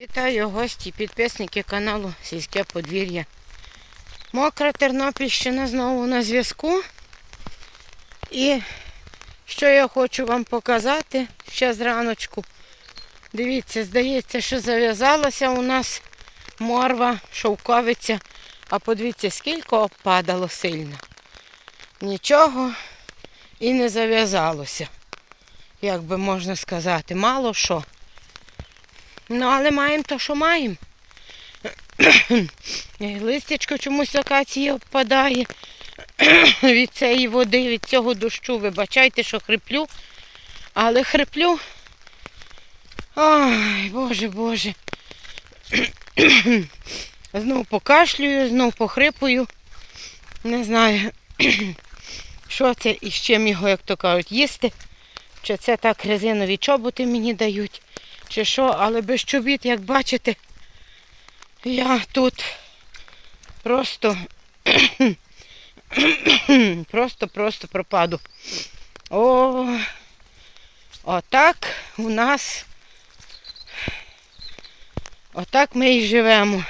Вітаю гості, підписники каналу Сільське подвір'я. Мокра Тернопільщина знову на зв'язку. І що я хочу вам показати ще зраночку. Дивіться, здається, що зав'язалася у нас морва, шовковиця. А подивіться, скільки обпадало сильно. Нічого і не зав'язалося. Як би можна сказати, мало що. Ну, але маємо то, що маємо. Листячко чомусь акації обпадає від цієї води, від цього дощу. Вибачайте, що хриплю. Але хриплю. Ой, Боже, Боже. Знов покашлюю, знов похрипую. Не знаю, що це і з чим його, як то кажуть, їсти. Чи це так резинові чоботи мені дають чи що, але без чобіт, як бачите, я тут просто просто-просто пропаду. О, отак у нас отак ми і живемо.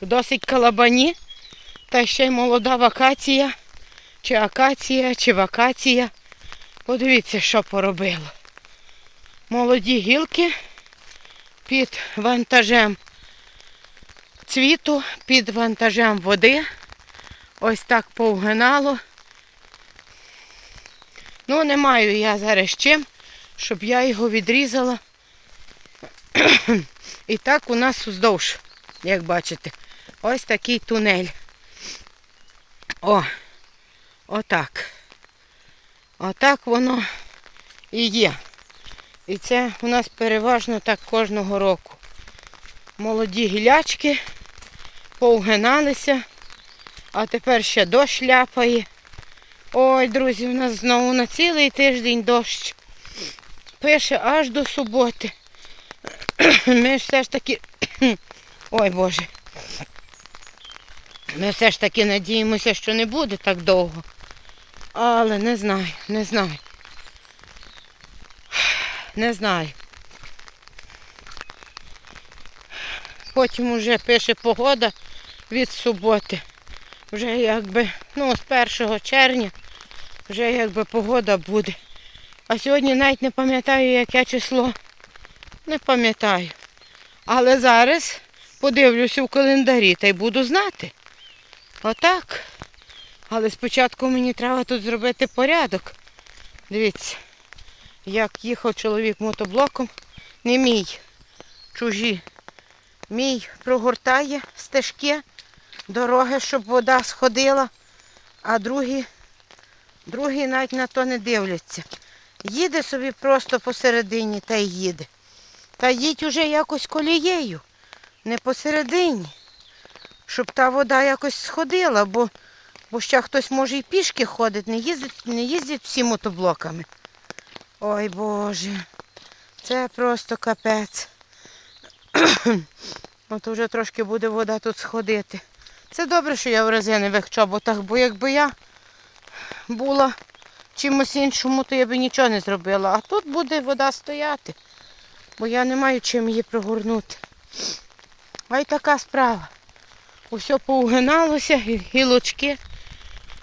Досить калабані, та ще й молода вакація, чи акація, чи вакація. Подивіться, що поробило молоді гілки під вантажем цвіту, під вантажем води. Ось так повгинало. Ну, не маю я зараз чим, щоб я його відрізала. І так у нас уздовж, як бачите, ось такий тунель. О, отак. Отак воно і є. І це у нас переважно так кожного року. Молоді гілячки повгиналися, а тепер ще дощ ляпає. Ой, друзі, у нас знову на цілий тиждень дощ. Пише аж до суботи. Ми ж все ж таки... Ой Боже. Ми все ж таки надіємося, що не буде так довго. Але не знаю, не знаю. Не знаю. Потім вже пише погода від суботи. Вже якби, ну, з 1 червня вже якби погода буде. А сьогодні навіть не пам'ятаю, яке число. Не пам'ятаю. Але зараз подивлюся в календарі та й буду знати. Отак. Але спочатку мені треба тут зробити порядок. Дивіться як їхав чоловік мотоблоком. Не мій, чужі. Мій прогортає стежки, дороги, щоб вода сходила, а другі, другі навіть на то не дивляться. Їде собі просто посередині та й їде. Та їдь уже якось колією, не посередині, щоб та вода якось сходила, бо, бо ще хтось може і пішки ходить, не їздить, не їздять всі мотоблоками. Ой Боже, це просто капець. От вже трошки буде вода тут сходити. Це добре, що я в резинових чоботах, бо якби я була чимось іншому, то я би нічого не зробила. А тут буде вода стояти, бо я не маю чим її прогорнути. А й така справа. Усе поугиналося, гілочки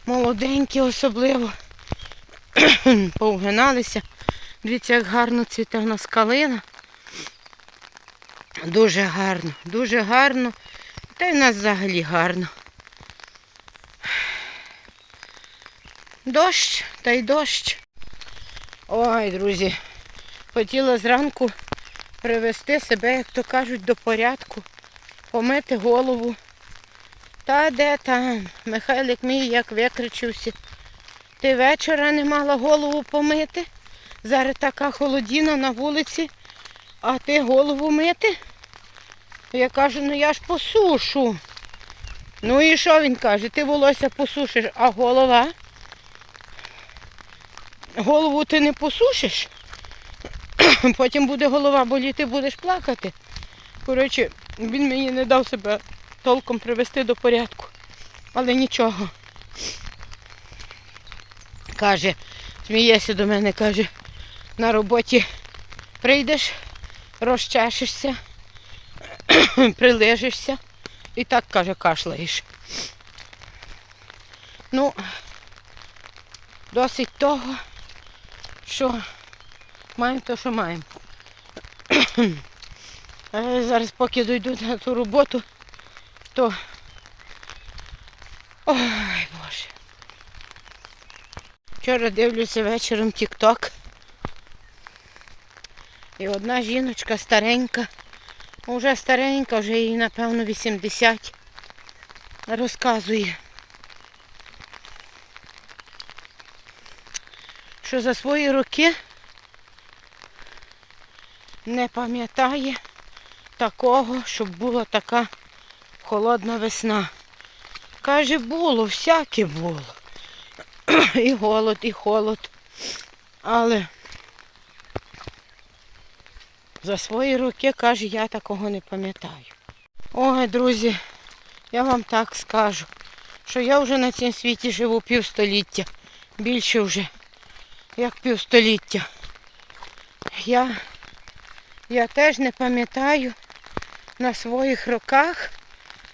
молоденькі особливо. Поугиналися. Дивіться, як гарно цвіте в нас калина. Дуже гарно, дуже гарно. Та й в нас взагалі гарно. Дощ та й дощ. Ой, друзі, хотіла зранку привести себе, як то кажуть, до порядку, помити голову. Та де там? Михайлик мій як викричився. Ти вечора не мала голову помити? Зараз така холодіна на вулиці, а ти голову мити? Я кажу, ну я ж посушу. Ну і що він каже? Ти волосся посушиш, а голова? Голову ти не посушиш, потім буде голова боліти, будеш плакати. Коротше, він мені не дав себе толком привести до порядку. Але нічого. Каже, сміється до мене, каже, на роботі прийдеш, розчешешся, прилежишся і так, каже, кашляєш. Ну, досить того, що маємо те, що маємо. Зараз поки дойду на ту роботу, то ой Боже. Вчора дивлюся вечором тік-ток. І одна жіночка старенька, вже старенька, вже їй, напевно, 80, розказує, що за свої роки не пам'ятає такого, щоб була така холодна весна. Каже, було, всяке було. І голод, і холод. Але за свої роки, каже, я такого не пам'ятаю. Ой, друзі, я вам так скажу, що я вже на цьому світі живу півстоліття. Більше вже, як півстоліття. Я, я теж не пам'ятаю на своїх роках,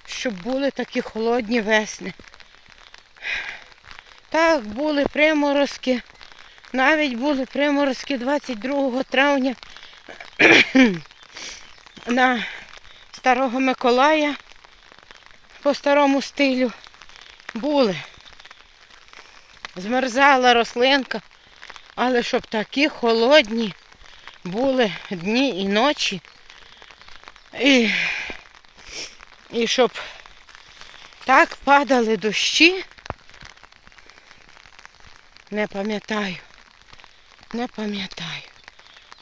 щоб були такі холодні весни. Так, були приморозки. Навіть були приморозки 22 травня на Старого Миколая по старому стилю. Були. Змерзала рослинка, але щоб такі холодні були дні і ночі. І, і щоб так падали дощі. Не пам'ятаю. Не пам'ятаю.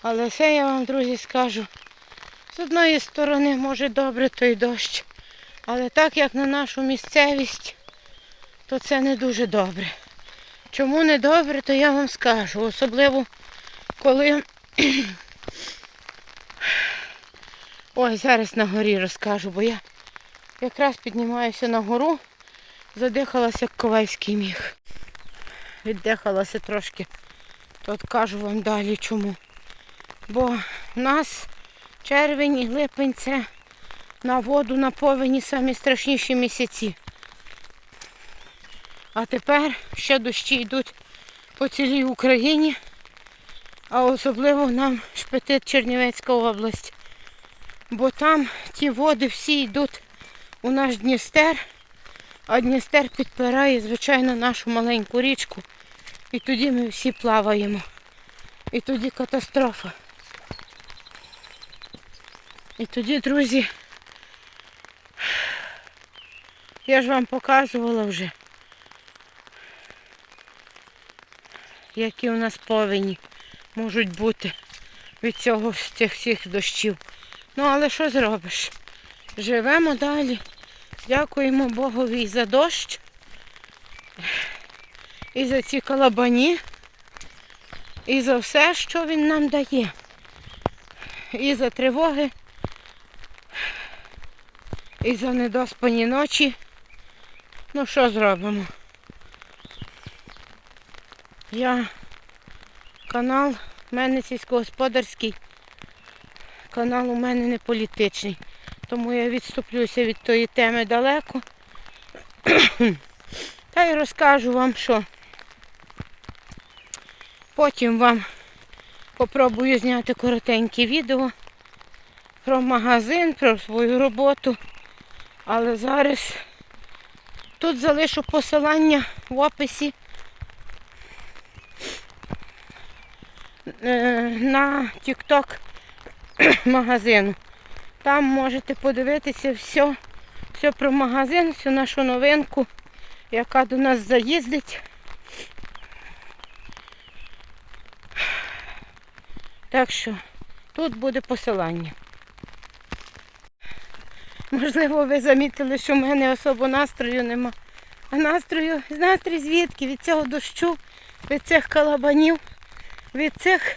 Але це я вам, друзі, скажу. З одної сторони, може добре той дощ. Але так як на нашу місцевість, то це не дуже добре. Чому не добре, то я вам скажу. Особливо, коли... Ой, зараз на горі розкажу, бо я якраз піднімаюся на гору, задихалася як ковальський міг віддихалася трошки. То от кажу вам далі чому. Бо в нас червень і липень це на воду на повені самі страшніші місяці. А тепер ще дощі йдуть по цілій Україні, а особливо нам шпетить Чернівецька область. Бо там ті води всі йдуть у наш Дністер, а Дністер підпирає, звичайно, нашу маленьку річку. І тоді ми всі плаваємо. І тоді катастрофа. І тоді, друзі, я ж вам показувала вже, які у нас повені можуть бути від цього цих всіх дощів. Ну, але що зробиш? Живемо далі. Дякуємо Богові за дощ. І за ці калабані, і за все, що він нам дає. І за тривоги, і за недоспані ночі. Ну що зробимо? Я канал в мене сільськогосподарський, канал у мене не політичний. Тому я відступлюся від тої теми далеко. Та й розкажу вам, що потім вам попробую зняти коротеньке відео про магазин, про свою роботу. Але зараз тут залишу посилання в описі е, на TikTok магазину. Там можете подивитися все, все про магазин, всю нашу новинку яка до нас заїздить. Так що тут буде посилання. Можливо, ви замітили, що в мене особо настрою нема. А настрою, настрій звідки? Від цього дощу, від цих калабанів, від цих,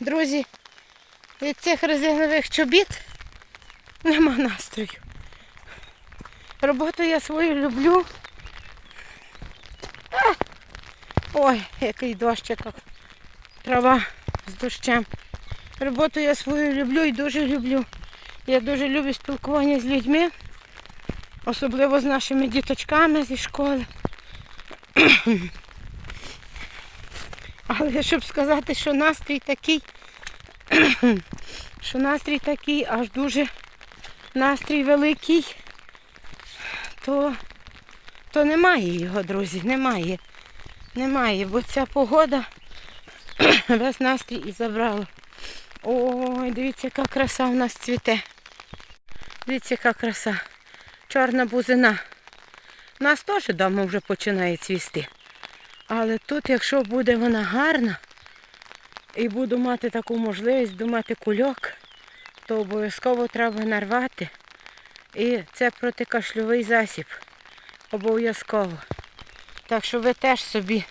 друзі, від цих резинових чобіт нема настрою. Роботу я свою люблю. А! Ой, який дощик. Трава з дощем. Роботу я свою люблю і дуже люблю. Я дуже люблю спілкування з людьми, особливо з нашими діточками зі школи. Але щоб сказати, що настрій такий, що настрій такий, аж дуже настрій великий, то, то немає його, друзі, немає. Немає, бо ця погода весь настрій і забрала. Ой, дивіться, яка краса у нас цвіте. Дивіться, яка краса. Чорна бузина. Нас теж вдома вже починає цвісти. Але тут, якщо буде вона гарна і буду мати таку можливість думати кульок, то обов'язково треба нарвати. І це протикашльовий засіб. Обов'язково. Так що ви теж собі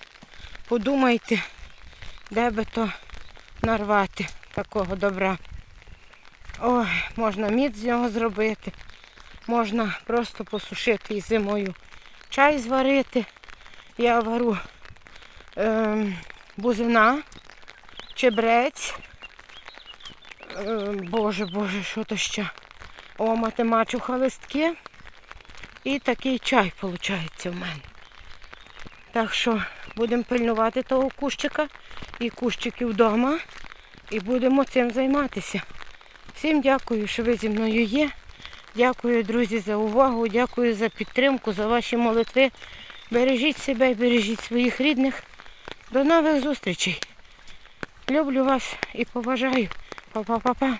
подумайте, де би то нарвати такого добра. Ой, можна мід з нього зробити. Можна просто посушити і зимою чай зварити. Я вару ем, бузина, чебрець. Ем, боже, боже, що то ще? О, матемачуха листки. І такий чай виходить в мене. Так що будемо пильнувати того кущика і кущики вдома. І будемо цим займатися. Всім дякую, що ви зі мною є. Дякую, друзі, за увагу. Дякую за підтримку, за ваші молитви. Бережіть себе, бережіть своїх рідних. До нових зустрічей. Люблю вас і поважаю. Па-па-па-па.